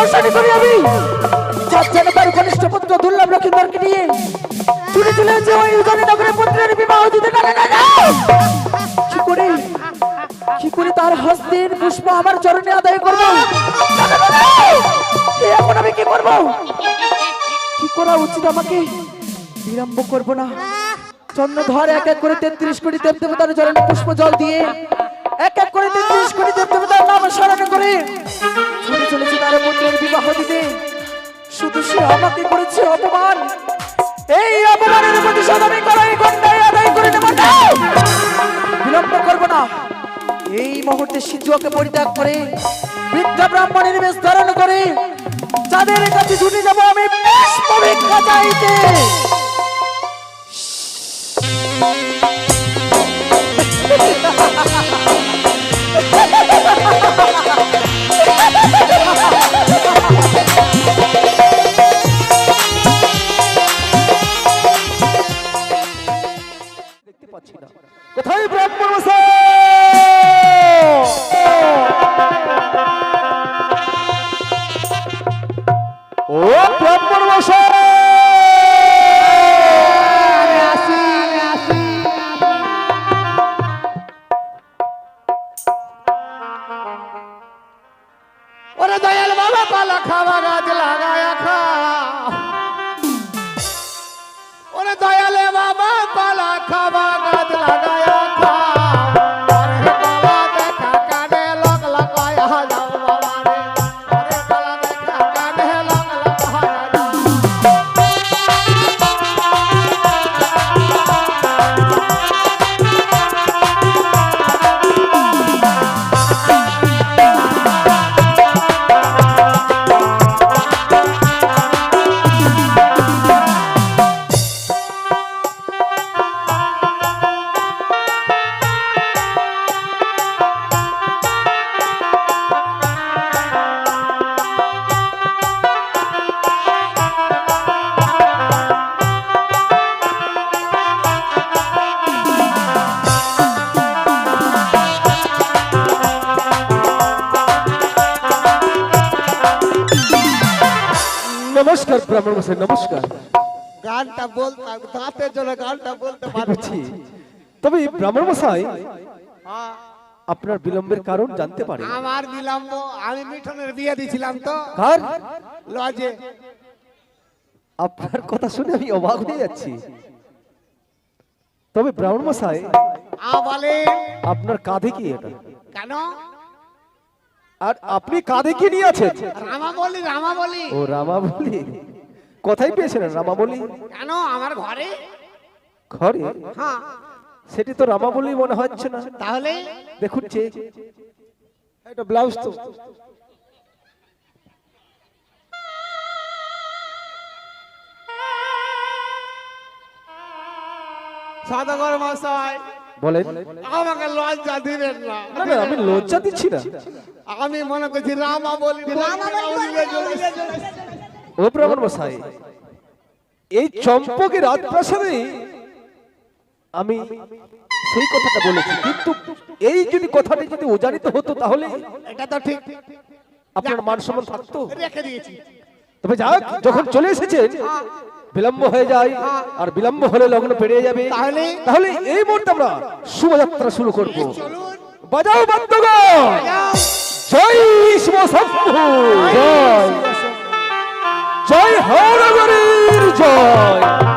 দর্শনী করি আমি। যার যেন তার কনিষ্ঠ পুত্র দুর্লভ লক্ষিন্দরকে নিয়ে চলে যে ওই উদয় নগরের পুত্রের বিবাহ দিতে না না! কি করে কি করে তার হস্তের পুষ্প আমার চরণে আদায় করব। এখন আমি কি করব? কি করা উচিত আমাকে বিলম্ব করব না। চন্দ্রধর এক এক করে তেত্রিশ কোটি দেব দেবতার চরণে পুষ্প জল দিয়ে এক এক করে তেত্রিশ কোটি দেব দেবতার নাম স্মরণ করে চলেছে তার পুত্রের বিবাহ দিতে। শুধু সে আমাকে করেছে অপমান। এই অপমানের প্রতিশোধ করে নেব না বিলম্ব করব না। এই মুহূর্তে সিদ্ধুকে পরিত্যাগ করে বৃদ্ধা ব্রাহ্মণের বেশ ধারণ করে যাদের কাছে ছুটে যাব আমি পুষ্প ভিক্ষা চাইতে। দেখতে কোথায় ব্রাহ্মণ ও ব্রাহ্মণ ওরে দয়াল বাবা পালা খাওয়া গাছ লাগায়া খা। গানটা বলতাম দাঁতের জন্য গানটা বলতে পারছি তবে ব্রাহ্মণ মশাই হ্যাঁ, আপনার বিলম্বের কারণ জানতে পারি আমার বিলম্ব আমি মিঠনের বিয়ে দিছিলাম তো। কার? লজে। আপনার কথা শুনে আমি অবাক হয়ে যাচ্ছি। তবে ব্রাহ্মণ মশাই আপনার কাঁধে কি এটা? কেন? আর আপনি কাঁধে কি নিয়ে আছেন? রামা বলি রামা বলি। ও রামা বলি। কোথায় পেয়েছিলেন রামা বলি কেন? আমার ঘরে? ঘরে? হ্যাঁ। সেটি তো রামা বলি মনে হচ্ছে না। তাহলে? দেখুন যে এটা ব্লাউজ তো। সদাগর মশাই বলেন। আমাকে লজ্জা দিবেন না। আমি লজ্জা দিচ্ছি না। আমি মনে করছি রামা বলি ও ব্রাহ্মণ মশাই এই চম্পকে রাজপ্রাসাদে আমি সেই কথাটা বলেছি। কিন্তু এই যদি কথাটি যদি উজানিত হতো তাহলে এটা তো ঠিক। আপনার মান সম্মান থাকতো। রেখে দিয়েছি। তবে যাক যখন চলে এসেছেন বিলম্ব হয়ে যায় আর বিলম্ব হলে লগ্ন পেরিয়ে যাবে। তাহলে? তাহলে এই মুহূর্তে আমরা শুভযাত্রা শুরু করব। বাজাও বাদ্যগণ জয় শিব শম্ভু! জয় জয় হরগরীর জয়।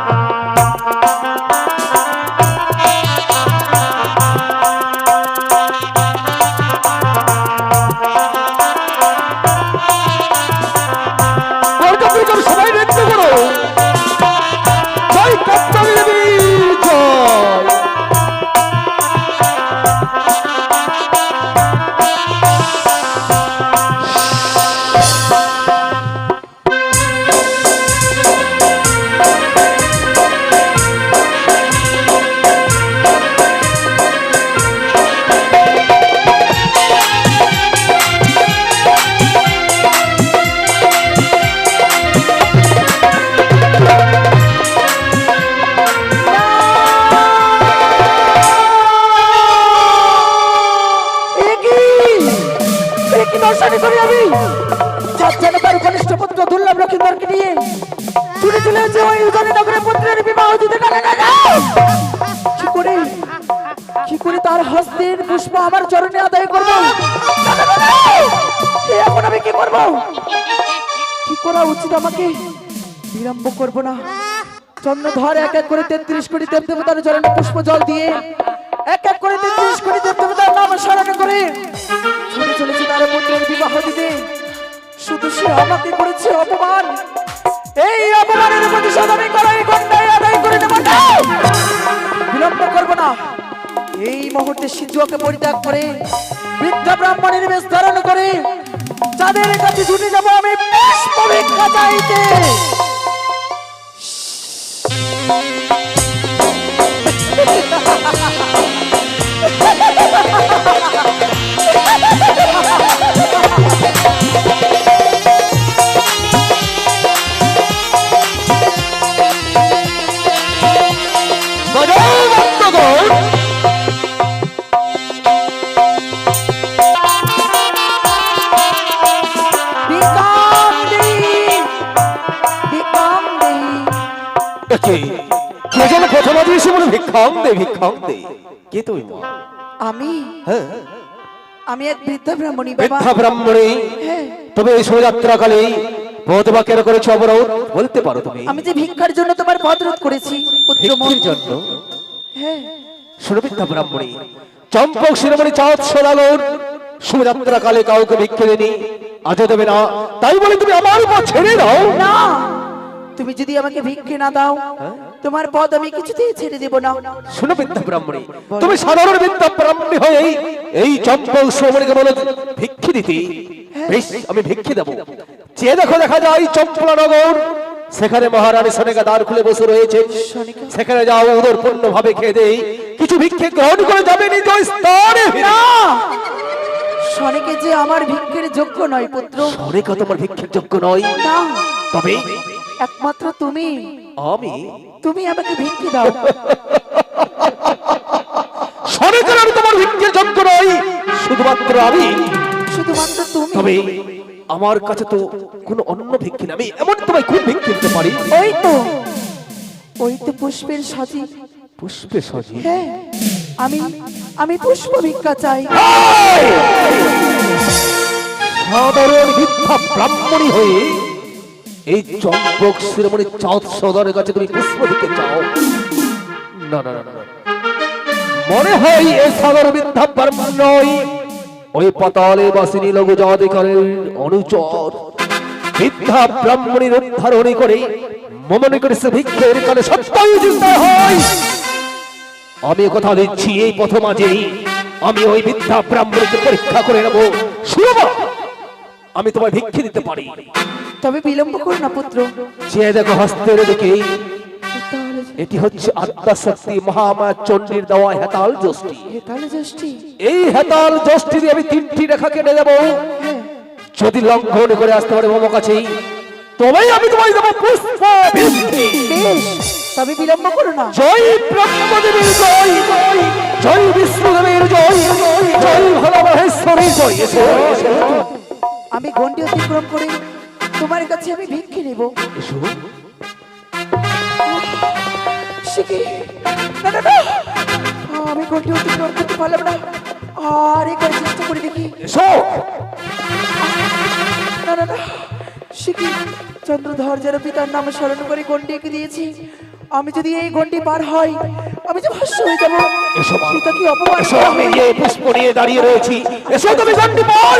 ছুটে চলেছে ওই পুত্রের বিবাহ দিতে না! কি করে? কি করে তার হস্তের পুষ্প আমার চরণে আদায় এখন আমি কি কি করা উচিত আমাকে? বিলম্ব করব না। চন্দ্রধর এক এক করে তেত্রিশ কোটি দেব দেবতার চরণে পুষ্প জল দিয়ে এক এক করে তেত্রিশ কোটি দেব দেবতার নাম স্মরণ করে ছুটে চলেছে তার পুত্রের বিবাহ দিতে। শুধু সে আমাকে করেছে অপমান। এই অপমানের প্রতিশোধ আমি করাই গন্ডায় আদায় করে দেব। না বিলম্ব করব না। এই মুহূর্তে সিদ্ধুকে পরিত্যাগ করে, বৃদ্ধা ব্রাহ্মণের বেশ ধারণ করে, যাদের কাছে ছুটে যাব আমি পুষ্প ভিক্ষা চাইতে। বিকাম দে। কে মা আমি? হ্যাঁ। আমি এক বৃদ্ধা ব্রাহ্মণী বৃদ্ধা ব্রাহ্মণী? হ্যাঁ। তবে এই শোভাযাত্রাকালে পদ বা কেন করেছ অবরোধ বলতে পারো তুমি। আমি যে ভিক্ষার জন্য তোমার পথ রোধ করেছি ভিক্ষির জন্য? হ্যাঁ। ব্রাহ্মণী চম্পক শিরোমণি চাঁদ সদাগর শোভাযাত্রা কালে কাউকে ভিক্ষে দেনি আজও দেবে না। তাই বলে তুমি আমার উপর ছেড়ে দাও। না। তুমি যদি আমাকে ভিক্ষে না দাও তোমার পদ আমি কিছুতেই ছেড়ে দেব না। শুনো বিদ্যা ব্রাহ্মণী তুমি সাধারণ বিদ্যা ব্রাহ্মণী হয়ে এই- এই চম্পক শ্রমণীকে বলে ভিক্ষি দিতে বেশ আমি ভিক্ষি দেবো। যে দেখো দেখা যায় চম্পলা নগর সেখানে মহারানী সনেকা দ্বার খুলে বসে রয়েছে। সেখানে যাও ওদের পূর্ণ ভাবে খেয়ে দেই। কিছু ভিক্ষে গ্রহণ করে যাবে নিজ স্থানে না! সনিকে যে আমার ভিক্ষের যোগ্য নয় পুত্র। সনেকা তোমার ভিক্ষের যোগ্য নয়। তবে একমাত্র তুমি। আমি? তুমি আমাকে ভিক্ষে দাও। সনেকার আমি তোমার ভিক্ষের যোগ্য নই শুধুমাত্র আমি। শুধুমাত্র তুমি। তবে আমার কাছে তো কোনো অন্য ভিক্ষি নেই আমি এমন তোমায় খুব ভিক্ষি দিতে পারি? ওই তো ওই তো পুষ্পের সাজি পুষ্পে সজি হ্যাঁ আমি আমি পুষ্প ভিক্ষা চাই। সাধারণ ভিক্ষা ব্রাহ্মণী হয়ে এই চম্পক শিরোমণি চাঁদ সদরের কাছে তুমি পুষ্প দিতে চাও। না না না। মনে হয় এই সাধারণ মিথ্যা নয়। ওই পাতালে বাসিনী লঘু জাদিকারের অনুচর। মিথ্যা ব্রাহ্মণীর উদ্ধারণী করে মমনে করে সে ভিক্ষের কালে সত্যই চিন্তা হয়। আমি কথা দিচ্ছি, এই পথ মাঝেই আমি ওই বিদ্যা ব্রাহ্মণকে পরীক্ষা করে নেব। শুনবা আমি তোমায় ভিক্ষে দিতে পারি। তবে বিলম্ব করো না পুত্র। যে দেখো হস্তের দিকে। এটি হচ্ছে আত্মা শক্তি মহামায়া চণ্ডীর দেওয়া হেতাল যষ্টি। তাহলে জ্যেষ্ঠী এই হেতাল যষ্টি দিয়ে আমি তিনটি রেখা কেটে দেবো। হ্যাঁ। যদি লঙ্ঘন করে আসতে পারে মম কাছেই তবেই আমি তোমায় দেবো পুষ্প। তবে বিলম্ব করো না। জয় ব্রহ্মদেবের জয় জয় জয় বিষ্ণুদেবের জয় জয় ভোলা মহেশ্বরী জয়। এসো এসো, আমি গন্ডি অতিক্রম করে তোমার কাছে আমি ভিক্ষে নেব। আমি গন্ডি অতিক্রম করতে পারলাম না। আর একবার চেষ্টা করে দেখি। এসো। না না না। শিখি চন্দ্রধর যেন পিতার নাম স্মরণ করে গন্ডি এঁকে দিয়েছি। আমি যদি এই গন্ডি পার হই আমি যে ভস্য হয়ে যাব। পিতা কি অপমান আমি এই পুষ্প নিয়ে দাঁড়িয়ে রয়েছি। এসো তুমি জানতে পার।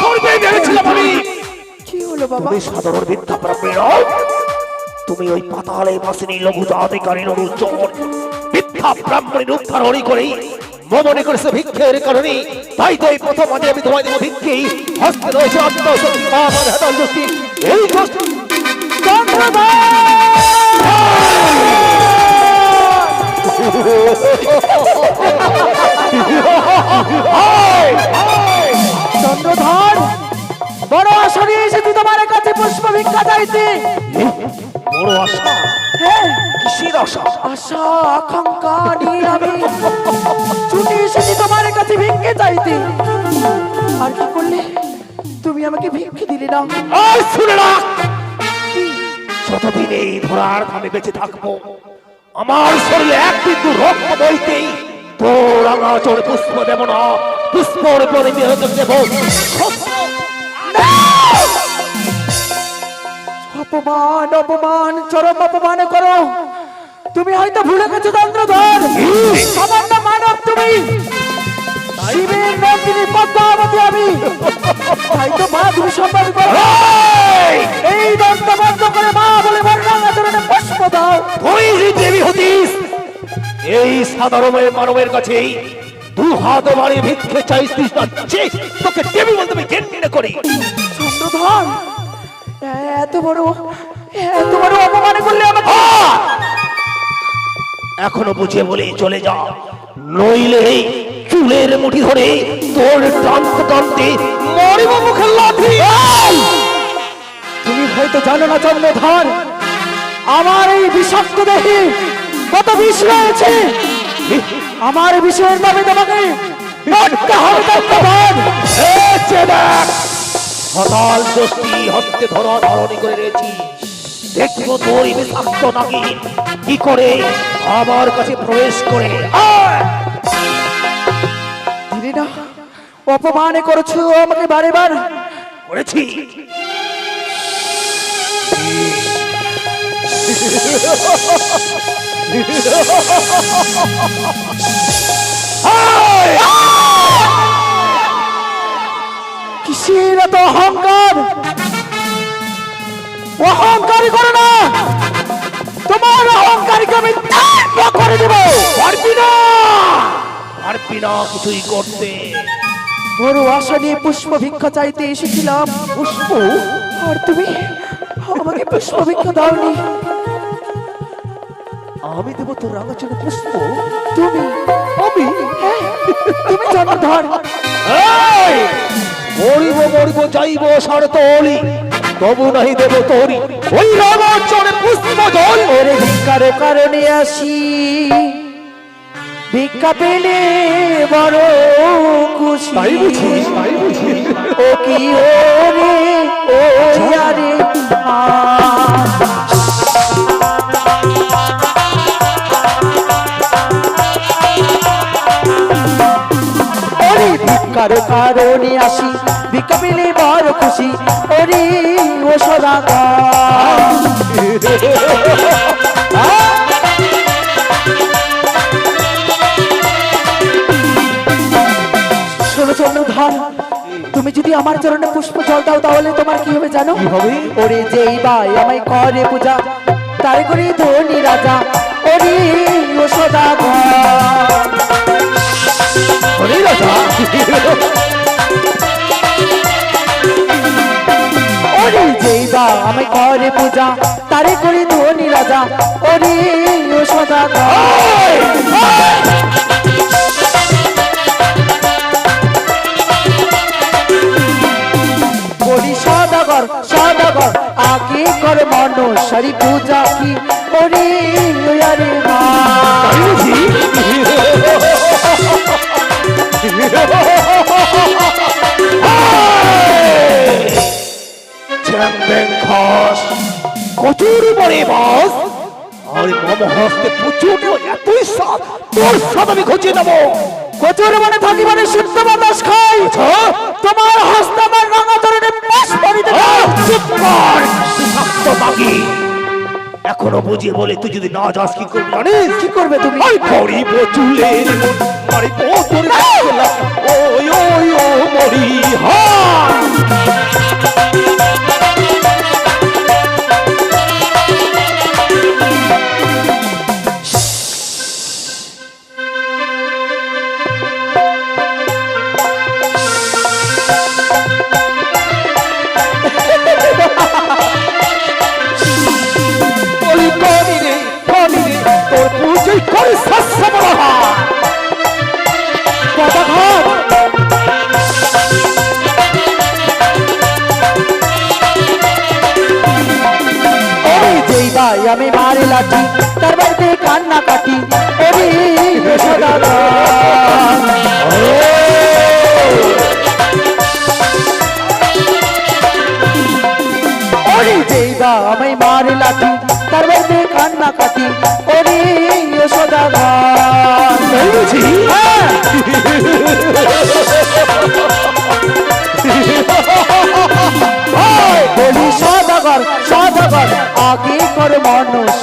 করবে ভেবেছিলাম আমি। কি হলো বাবা? তুমি সাধারণ বিদ্যা ব্রাহ্মণী তুমি ওই পাতালে বাসিনী লঘু জাতিকারীর অনুচর বিদ্যা ব্রাহ্মণীর উদ্ধারণী করে মনে করেছে ভিক্ষের কারণে। তাই তো এই প্রথম আজ আমি তোমায় দেবো ভিক্ষেই হস্তে রয়েছে আত্মশক্তি আমার হাতাল দোষী এই গোষ্ঠী ভিক্ষা চাইতে। বড় আশা। হ্যাঁ। কিসের আশা? আশা আকাঙ্ক্ষা নিয়ে আমি ছুটে এসেছি তোমার কাছে ভিক্ষে চাইতে। আর কি করলে? তুমি আমাকে ভিক্ষে দিলে না। আর শুনে রাখ। যতদিন এই ধরার আমি বেঁচে থাকব আমার শরীরে এক বিন্দু রক্ত বইতেই তোর রাঙা চোর পুষ্প দেব না। পুষ্পর পরে বিরত দেব। অপমান অপমান চরম অপমান করো। তুমি হয়তো ভুলে গেছো চন্দ্রধর। সামান্য মানব তুমি। শিবের নন্দিনী পদ্মাবতী আমি। তাই তো মা তুমি সম্মান করো। এই! এই দন্ত বন্ধ করে মা বলে বর্ণাঙ্গা চরণে পুষ্প দাও। তুই যে দেবী হতিস। এই সাধারণ মানবের কাছে দু হাত বাড়ি ভিক্ষে চাইছিস তোকে দেবী বলতে আমি ঘেন্না করি। চন্দ্রধর এত বড় এত বড় অপমান করলে আমাকে এখনও বুঝে বলে চলে যাও। নইলে চুলের মুঠি ধরে তোর টানতে টানতে মরিব লাঠি। তুমি হয়তো জানো না চন্দ্রধর আমার এই বিষাক্ত দেহে কত বিষ রয়েছে। আমার বিষয়ের নামে তোমাকে হবে হতাল দোষটি হস্তে ধরা ধারণী করে রয়েছি দেখব তোর বিষাক্ত নাকি কি করে? আমার কাছে প্রবেশ করে। অপমান করেছ আমাকে বারে বার করেছি। আয়! কিসের এত অহংকার? অহংকারী করো না। তোমার অহংকারীকে আমি করে দেব। পারবি না পারবি না কিছুই করতে। বড় আশা নিয়ে পুষ্প ভিক্ষা চাইতে এসেছিলাম। পুষ্প, আর তুমি আমাকে পুষ্প ভিক্ষা দাওনি। আমি দেবো তোর রাঙাচনে পুষ্প। তুমি, আমি, তুমি এই! মরিব মরিব যাইব সার তোলি তবু নাহি দেব তোরি। ওই রাঙাচনে পুষ্প জল। ওরে ভিক্ষার কারণে আসি। ভিক্ষা পেলে বড় খুশি। তাই বুঝি তাই বুঝি। ও কি ওরে ও আরে কারণে আসি। ভিক্ষা পেলে বড় খুশি ওরে ও শোনো চন্দ্রধর তুমি যদি আমার চরণে পুষ্প জল দাও তাহলে তোমার কি হবে জানো? হবে? ওরে যেই ভাই আমায় করে পূজা তারে করে ধনী রাজা ওরে ও সদাগর হরি রাজা? ওরে যেই বা আমায় করে পূজা, তারে করি ধনী রাজা, ওরে ও সদাগর করি সদাগর সদাগর, আগে কর মনসারি পূজা কি? ব্যাং খাস কচুর বড়ে বাস। আর মম হস্তে প্রচুর এতই সাপ তোর সাপ আমি খুঁজে দেবো কচুর মানে থাকি মানে শুদ্ধ বাতাস খাই। তোমার হস্ত আমার রাঙা ধরনের পাশ কর বিষাক্ত বাকি এখনও বুঝিয়ে বলে তুই যদি না যাস কি করবি জানিস? কি করবে তুমি? ওই পড়িব চুলের মারিব তোর ওই ওই ও মরি হা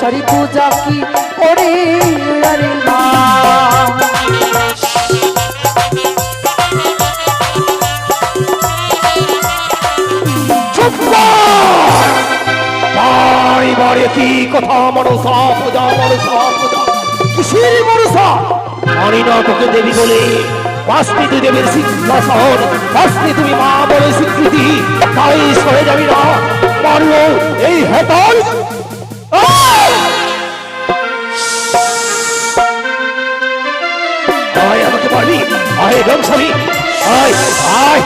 মনসারি পূজা কি ওরে আরে মা। কি কথা মনসা পূজা মনসা পূজা। কিসের মনসা? মানি না তোকে দেবী বলে। বাসনি তুই দেবীর সিংহাসন। বাসনি তুমি মা বলে স্বীকৃতি। তাই সরে যাবি না। মারলো এই হেতল আয় আমাকে মারবি? আয় রংসবি আয় আয়।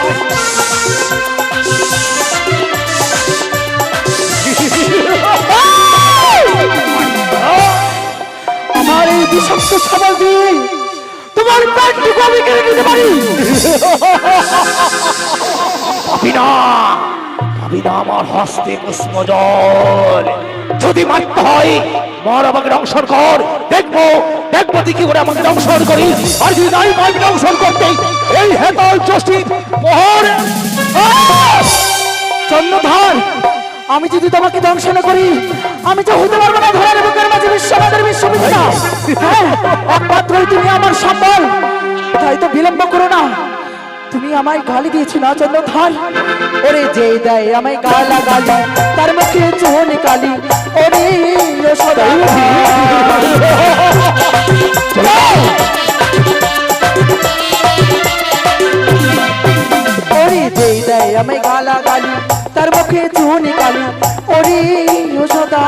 আমার এই বিষাক্ত সবল দিয়ে তোমার প্যান্টটুকু আমি কেড়ে নিতে পারি। পাবি না পাবি না আমার হস্তে জল যদি মারতে হয়, মর আমাকে দংশন কর। দেখব দেখব দেখি করে আমাকে দংশন করি। আর যদি নাই পারবি দংশন করতে। এই হেতল ষষ্ঠী মোহর। চন্দ্রধর, আমি যদি তোমাকে দংশন করি, আমি তো হতে পারব না ধরার বুকের মাঝে বিশ্বনাথের বিশ্ববিদ্যা হ্যাঁ একমাত্রই তুমি আমার সম্বল। তাই তো বিলম্ব করো না। তুমি আমায় গালি দিয়েছি না চন্দ্রধর ওরে যে দেয় আমায় গালা গালি, তার মুখে চোহন কালি। ওরে ওরে যেই দেয় আমায় গালা গালি, তার মুখে চুনি কালি। ওরে ও সদা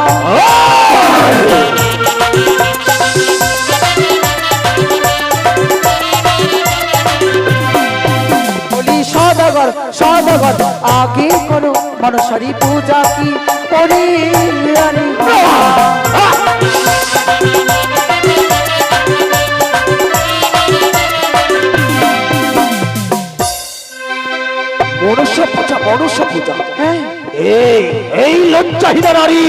সদাগর আগে করো মনসারি পূজা কি ওরে মনুষ্য পূজা মনুষ্য পূজা। হ্যাঁ। এই এই লজ্জাহীনা নারী।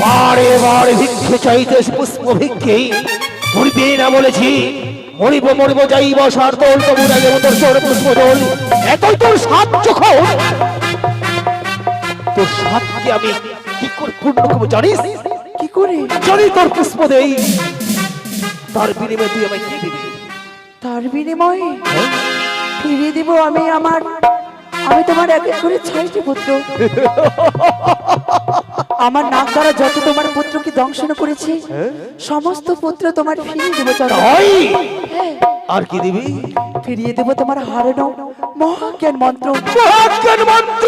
বারে বারে ভিক্ষে চাইতে পুষ্প ভিক্ষে মরিবে না বলেছি। মরিব মরিব যাইব সার তোল তবু যাইব তোর চোর পুষ্প দোল। এতই তোর সাত যখন তোর সাতকে আমি কি করে পূর্ণ করব জানিস? কি করে? যদি তোর পুষ্প দেই। তার বিনিময়ে তুই আমায় কি দিবি? তার বিনিময়ে ফিরিয়ে দিব আমি আমার আমি তোমার এক করে ছয়টি পুত্র। আমার নাক দ্বারা যত তোমার পুত্রকে দংশন করেছি সমস্ত পুত্র তোমার ফিরিয়ে দেবো হ্যাঁ, আর কি দিবি? ফিরিয়ে দেবো তোমার হারানো মহাজ্ঞান মন্ত্র। মহাজ্ঞান মন্ত্র!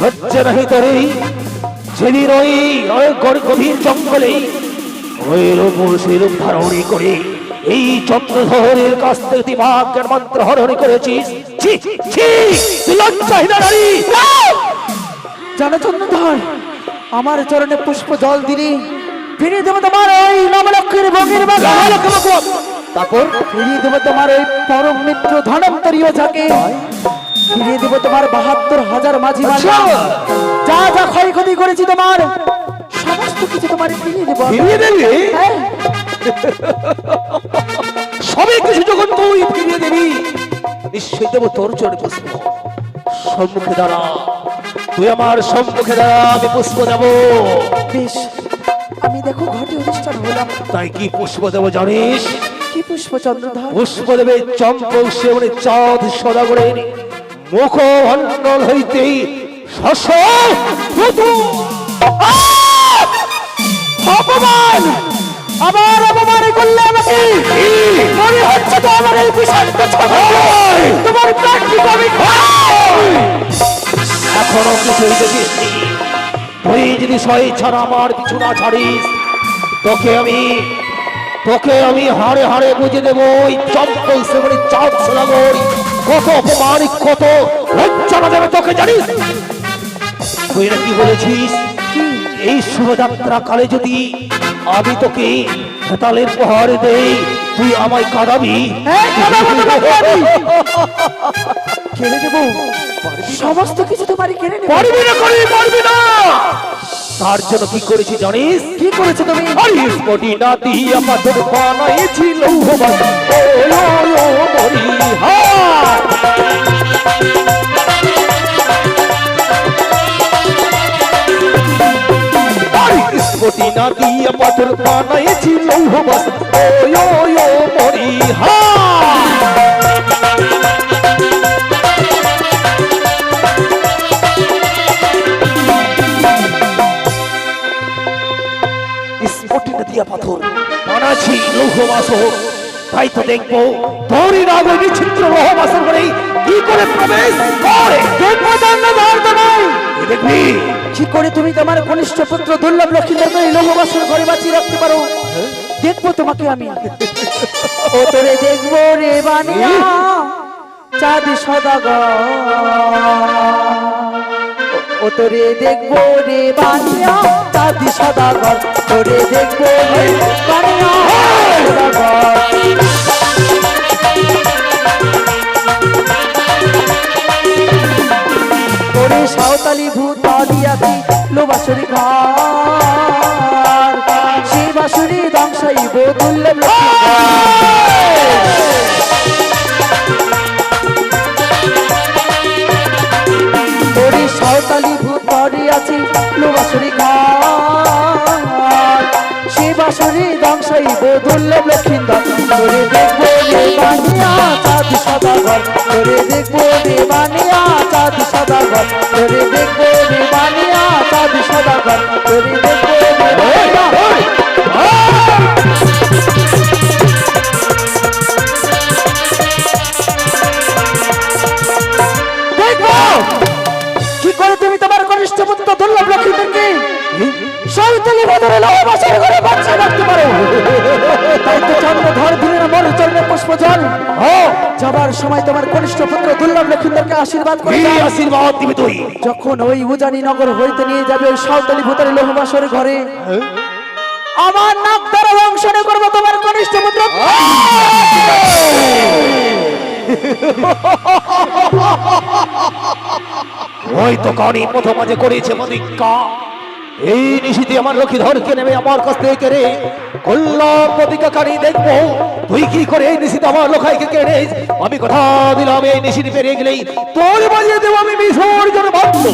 লজ্জা নাহি তোরে ওই গড়- গভীর জঙ্গলে ওই রূপ ধারণী করে এই চন্দ্রধরের কাছ থেকে তুই মহাজ্ঞান মন্ত্র হরণি করেছিস। ছি ছি নারী! জানো চন্দ্রধর আমার চরণে পুষ্প জল দিলি। ফিরিয়ে দেবো তোমার ওই নবলক্ষের বাগান। তারপর? ফিরিয়ে দেবো তোমার ওই পরম মিত্র ধনন্তরীয় যাকে ফিরিয়ে দেবো তোমার বাহাত্তর হাজার মাঝি মাঝি আচ্ছা। যা যা ক্ষয়ক্ষতি করেছি তোমার সমস্ত কিছু তোমার ফিরিয়ে দেবো। ফিরিয়ে দেবি হ্যাঁ, সবে কিছু যখন তুই ফিরিয়ে দিবি নিশ্চয়ই দেবো তোর চরণে পুষ্প। সম্মুখে দাঁড়া। তুই আমার সম্মুখে দাঁড়া আমি পুষ্প দেবো। বেশ আমি দেখো ঘটে অনুষ্ঠান হলাম। তাই কি পুষ্প দেবো জানিস? কি পুষ্প চন্দ্রধর? পুষ্প দেবে চম্পক সেবনে চাঁদ সদাগরের মুখ মন্ডল হইতেই অপমান! আমার অপমান করলে আমাকে। মনে হচ্ছে তো আমার এই বিষাক্ত তোমার প্রাণটি আমি এখনও কিছুই দেখিস তুই যদি স্বইচ্ছার আমার পিছু না ছাড়িস, তোকে আমি তোকে আমি হাড়ে হাড়ে বুঝে দেবো, ওই চম্পল শ্রেমণি চাঁদ সোনাগর কত অপমান, কত লজ্জা দেবে তোকে, জানিস? তুই কি বলেছিস? এই শুভযাত্রা কালে যদি আমি তোকে হেতালের প্রহার দেই তুই আমায় কাঁদাবি। কেড়ে নেব? সমস্ত কিছু তোমারই কেড়ে নেব। পারবি না করি পারবি না। তার জন্য কি করেছি জানিস? কি করেছ তুমি? কোটি না দিয়া পাথর বানাইছি লৌহবাস ও ও ও মরি হায়। হরিস কোটি না দিয়া পাথর বানাইছি লৌহবাস ও ও ও মরি হায় দিয়া পাথর। বানাচ্ছি লৌহবাস তাই তো দেখব তোরই নাগ ওই বিচিত্র লৌহবাসের করে কি করে প্রবেশ করে? দেখব জানলে ধরত নাই। দেখবি? কি করে তুমি তোমার কনিষ্ঠ পুত্র দুর্লভ লক্ষ্মীদের এই লোকবাসন ঘরে বাঁচিয়ে রাখতে পারো? দেখব তোমাকে আমি। ও তোরে দেখব রে বানিয়া, চাঁদ সদাগর। ও তোরে দেখব রে বানিয়া, চাঁদ সদাগর। তোরে দেখব রে বানিয়া সদাগর। তোরে সাঁওতালি ভূত দিয়াছি লোবাসুরি ঘর। সেই বাসুরি দুর্লভ তোরে সাঁওতালি ভূত দিয়াছি লোবাসুরি ঘর। সেই বাসুরি ধ্বংসাইব দুর্লভ লক্ষিন্দর দেখব রে বানিয়া চাঁদ দেখব সদাগর তোরে দেখব রে বানিয়া দেখব। কি করে তুমি তোমার কনিষ্ঠ পুত্র দুর্লভ লক্ষ্মীদেরকে সৌতলি বদলে লহ বাসের ঘরে বাচ্চা রাখতে পারো? তো চন্দ্র ধর দিনের মন চন্দ্র পুষ্প জল। ও যাবার সময় তোমার কনিষ্ঠ পুত্র দুর্লভ লক্ষ্মীদেরকে আশীর্বাদ করে। আশীর্বাদ দিবি তুই। যখন ওই উজানি নগর হইতে নিয়ে যাবে ওই সাঁওতালি ভূতারি লোহবাসর ঘরে আমার নাক দ্বারা অংশনে করব তোমার কনিষ্ঠ পুত্র। ওই তো কানি প্রথম মাঝে করেছে মদিকা এই নিশিতে আমার লক্ষ্মী ধরকে নেবে আমার কাছ থেকে কেড়ে কল্যাণ প্রতিজ্ঞা কারি দেখব। তুই কি করে এই নিশিতে আমার লোকাইকে কেড়ে? আমি কথা দিলাম, এই নিশিতে পেরিয়ে গেলেই তোর বাজিয়ে দেবো আমি বিসর্জন বাধ্য